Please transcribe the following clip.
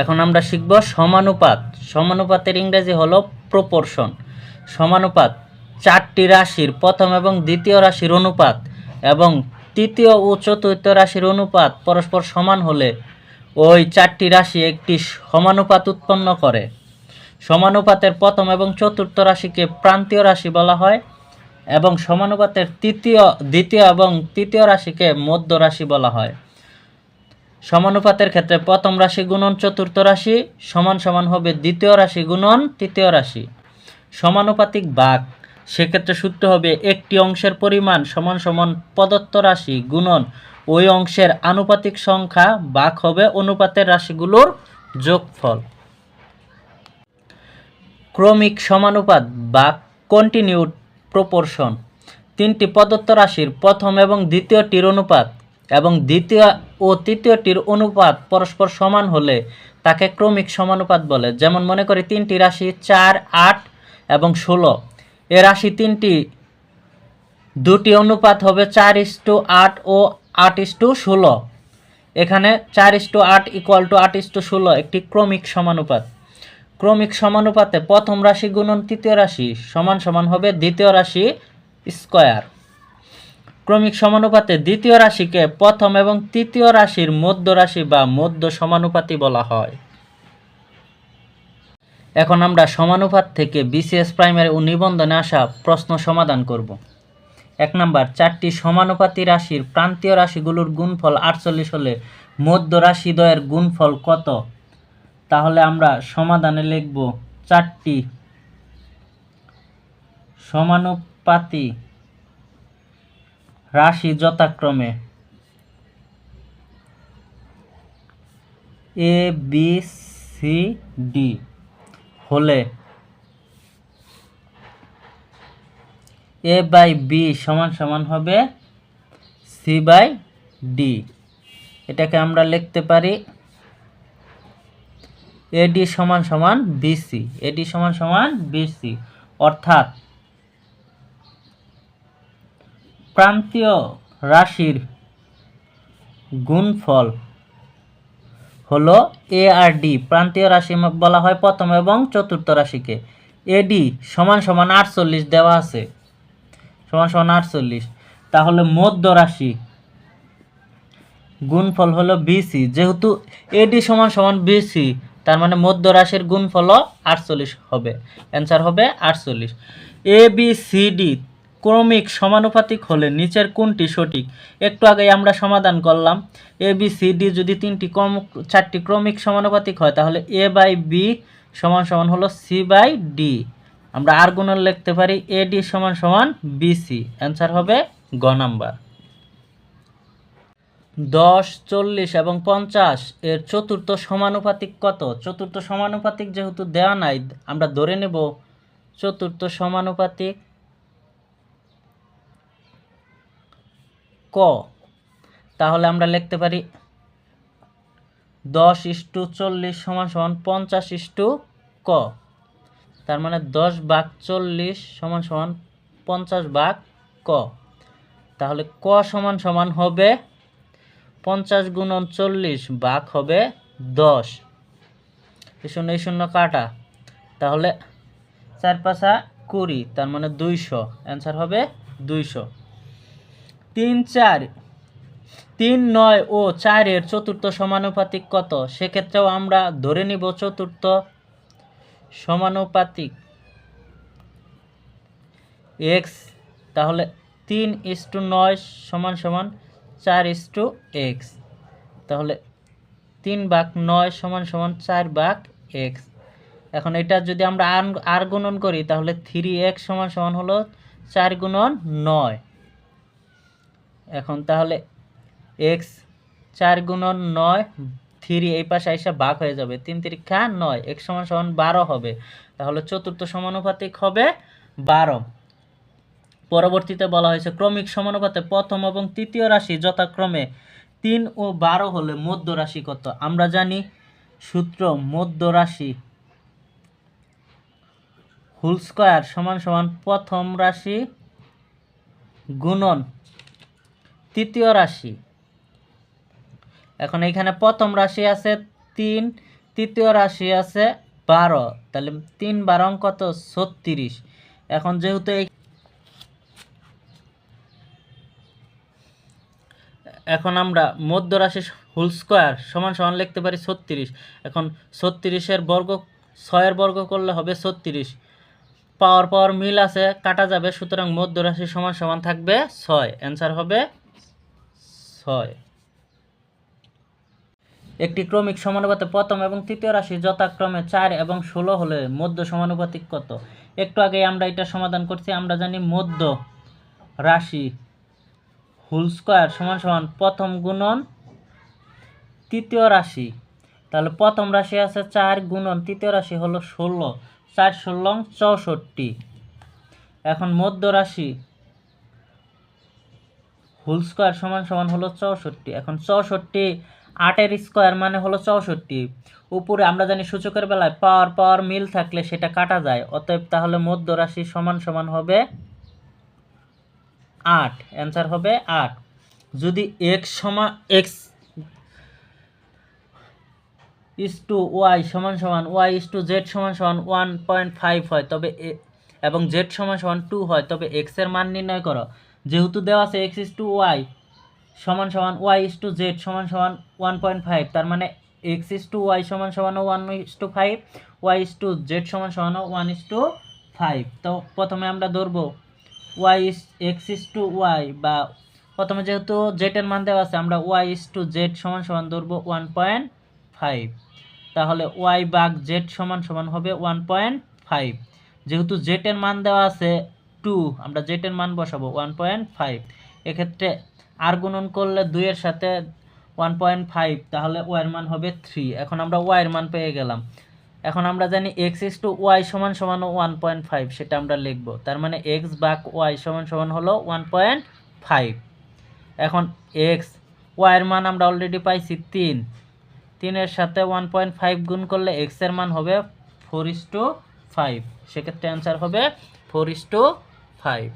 এখন আমরা শিখব সমানুপাত। সমানুপাতের ইংরেজি হলো প্রপোর্শন সমানুপাত চারটি রাশির প্রথম এবং দ্বিতীয় রাশির অনুপাত এবং তৃতীয় ও চতুর্থ রাশির অনুপাত পরস্পর সমান হলে ওই চারটি রাশি একটি সমানুপাত উৎপন্ন করে। সমানুপাতের প্রথম এবং চতুর্থ রাশিকে প্রান্তীয় রাশি বলা হয় এবং সমানুপাতের তৃতীয়, দ্বিতীয় এবং তৃতীয় রাশিকে মধ্য রাশি বলা হয়। সমানুপাতের ক্ষেত্রে প্রথম রাশি গুণন চতুর্থ রাশি সমান সমান হবে দ্বিতীয় রাশি গুণন তৃতীয় রাশি। সমানুপাতিক ভাগ সেক্ষেত্রে সূত্র হবে একটি অংশের পরিমাণ সমান সমান প্রদত্ত রাশি গুণন, ওই অংশের আনুপাতিক সংখ্যা ভাগ হবে অনুপাতের রাশিগুলোর যোগফল। ক্রমিক সমানুপাত বা কন্টিনিউড প্রপোর্শন তিনটি প্রদত্ত রাশির প্রথম এবং দ্বিতীয়টির অনুপাত এবং দ্বিতীয় ও তৃতীয়টির অনুপাত পরস্পর সমান হলে তাকে ক্রমিক সমানুপাত বলে। যেমন মনে করি তিনটি রাশি চার, আট এবং ষোলো। এ রাশি তিনটি, দুটি অনুপাত হবে চার ইস্টু আট ও আট ইস্টু ষোলো। এখানে চার ইস্টু আট ইকুয়াল টু আট ইস্টু ষোলো একটি ক্রমিক সমানুপাত। ক্রমিক সমানুপাতে প্রথম রাশি গুণন তৃতীয় রাশি সমান সমান হবে দ্বিতীয় রাশি স্কয়ার। ক্রমিক সমানুপাতে দ্বিতীয় রাশিকে প্রথম এবং তৃতীয় রাশির মধ্য রাশি বা মধ্য সমানুপাতি বলা হয়। এখন আমরা সমানুপাত থেকে বিসিএস প্রাইমারি ও নিবন্ধনে আসা প্রশ্ন সমাধান করব। এক নাম্বার, চারটি সমানুপাতি রাশির প্রান্তীয় রাশিগুলোর গুণফল আটচল্লিশ হলে মধ্য রাশি দ্বয়ের গুণফল কত? তাহলে আমরা সমাধানে লিখব চারটি সমানুপাতি রাশি যথাক্রমে এ বি সি ডি হলে এ বাই বি সমান সমান হবে সি বাই ডি এটাকে আমরা লিখতে পারি এডি সমান সমান বিসি এডি সমান সমান বিসি অর্থাৎ প্রান্তীয় রাশির গুণফল হলো এ আর ডি প্রান্তীয় রাশি বলা হয় প্রথম এবং চতুর্থ রাশিকে। এডি সমান সমান আটচল্লিশ দেওয়া আছে। সমান সমান আটচল্লিশ। তাহলে মধ্য রাশি গুণফল হলো বিসি যেহেতু এডি সমান সমান বিসি তার মানে মধ্য রাশির গুণফল আটচল্লিশ হবে। অ্যান্সার হবে আটচল্লিশ। এ বি সি ডি ক্রমিক সমানুপাতিক হলে নিচের কোনটি সঠিক? একটু আগে আমরা সমাধান করলাম। এ বি সি ডি যদি তিনটি ক্রম, চারটি ক্রমিক সমানুপাতিক হয়, তাহলে এ বাই বি সমান সমান হলো সি বাই ডি আমরা আর গুণন লিখতে পারি এ ডি সমান সমান বিসি অ্যান্সার হবে গ নাম্বার। দশ, চল্লিশ এবং পঞ্চাশ, এর চতুর্থ সমানুপাতিক কত? চতুর্থ সমানুপাতিক যেহেতু দেওয়া নাই, আমরা ধরে নেব। চতুর্থ সমানুপাতিক ক। তাহলে আমরা লিখতে পারি দশ ইস্টু চল্লিশ সমান সমান পঞ্চাশ ইস্টু ক। তার মানে দশ ভাগ চল্লিশ সমান সমান পঞ্চাশ ভাগ ক। তাহলে ক সমান সমান হবে পঞ্চাশ গুণন চল্লিশ ভাগ হবে দশ। এই শূন্য এই শূন্য কাটা। তাহলে চার পাঁচা কুড়ি, তার মানে দুইশো। অ্যান্সার হবে দুইশো। তিন চার, তিন নয় ও চারের চতুর্থ সমানুপাতিক কত? সেক্ষেত্রেও আমরা ধরে নিব চতুর্থ সমানুপাতিক। এক্স তাহলে তিন ইস টু নয় সমান সমান চার ইস টু এক্স তাহলে তিন ভাগ নয় সমান সমান চার ভাগ এক্স এখন এটা যদি আমরা আর গুণন করি, তাহলে থ্রি এক্স সমান সমান হলো চার গুণন নয়। এখন তাহলে এক্স চার গুণন নয় থ্রি এই পাশে এসে ভাগ হয়ে যাবে। তিন তিরিক্ষা নয় এক্স সমান সমান বারো হবে। তাহলে চতুর্থ সমানুপাতিক হবে বারো। পরবর্তীতে বলা হয়েছে ক্রমিক সমানুপাতে প্রথম এবং তৃতীয় রাশি যথাক্রমে তিন ও বারো হলে মধ্য রাশি কত? আমরা জানি সূত্র মধ্য রাশি হোল স্কয়ার সমান সমান প্রথম রাশি গুণন তৃতীয় রাশি। এখন এখানে প্রথম রাশি আছে তিন, তৃতীয় রাশি আছে বারো। তাহলে তিন বারং কত ছত্রিশ। এখন যেহেতু এই এখন আমরা মধ্য রাশি হোল স্কোয়ার সমান সমান লিখতে পারি ছত্রিশ। এখন ছত্রিশের বর্গ, ছয়ের বর্গ করলে হবে ছত্রিশ। পাওয়ার পাওয়ার মিল আছে, কাটা যাবে, সুতরাং মধ্য রাশি সমান সমান থাকবে ছয়। অ্যান্সার হবে ছয় একটি ক্রমিক সমানুপাতে প্রথম এবং তৃতীয় রাশি যথাক্রমে চার এবং ষোলো হলে মধ্য সমানুপাতিক কত? একটু আগে আমরা এটা সমাধান করছি, আমরা জানি মধ্য রাশি হোল স্কোয়ার সমান সমান প্রথম গুণন তৃতীয় রাশি। তাহলে প্রথম রাশি আছে চার গুণন, তৃতীয় রাশি হলো ষোলো, চার ষোলো চৌষট্টি। এখন মধ্য রাশি হোল স্কোয়ার সমান সমান হলো চৌষট্টি। এখন চৌষট্টি আটের স্কোয়ার মানে হলো চৌষট্টি। উপরে আমরা জানি সূচকের বেলায় পাওয়ার পাওয়ার মিল থাকলে সেটা কাটা যায়। অতএব তাহলে মধ্য রাশি সমান সমান হবে আট। অ্যান্সার হবে আট। যদি এক্স সমান এক্স ইস টু ওয়াই সমান সমান ওয়াই ইস টু জেড সমান সমান ওয়ান পয়েন্ট ফাইভ হয়, তবে এবং জেড সমান সমান টু হয়, তবে এক্সের মান নির্ণয় করো। যেহেতু দেওয়া আছে এক্স ইস টু ওয়াই সমান সমান ওয়াই ইস টু জেড সমান সমান ওয়ান পয়েন্ট ফাইভ তার মানে এক্স ইস টু ওয়াই সমান সমান one is to five Y is to Z সমান সমান ওয়ান ইস টু ফাইভ তো প্রথমে আমরা ধরবো Y is X is to Y বা প্রথমে যেহেতু জেটের মান দেওয়া আছে, আমরা ওয়াই ইস টু জেড সমান সমান ধরবো ওয়ান পয়েন্ট ফাইভ তাহলে ওয়াই বাগ জেড সমান সমান হবে ওয়ান পয়েন্ট ফাইভ যেহেতু জেটের মান দেওয়া আছে টু, আমরা জেটের মান বসাবো ওয়ান পয়েন্ট ফাইভ এক্ষেত্রে আর গুণন করলে দুইয়ের সাথে ওয়ান পয়েন্ট ফাইভ তাহলে ওয়াইয়ের মান হবে থ্রি এখন আমরা ওয়াইয়ের মান পেয়ে গেলাম। এখন আমরা জানি এক্স ইস টু ওয়াই সমান সমান ওয়ান পয়েন্ট ফাইভ সেটা আমরা লিখব। তার মানে এক্স বাক ওয়াই সমান সমান হলো ওয়ান পয়েন্ট ফাইভ এখন এক্স ওয়াইয়ের মান আমরা অলরেডি পাইছি তিন। তিনের সাথে ওয়ান পয়েন্ট ফাইভ গুণ করলে এক্সের মান হবে ফোর ইস টু ফাইভ সেক্ষেত্রে অ্যান্সার হবে ফোর ইস টু ফাইভ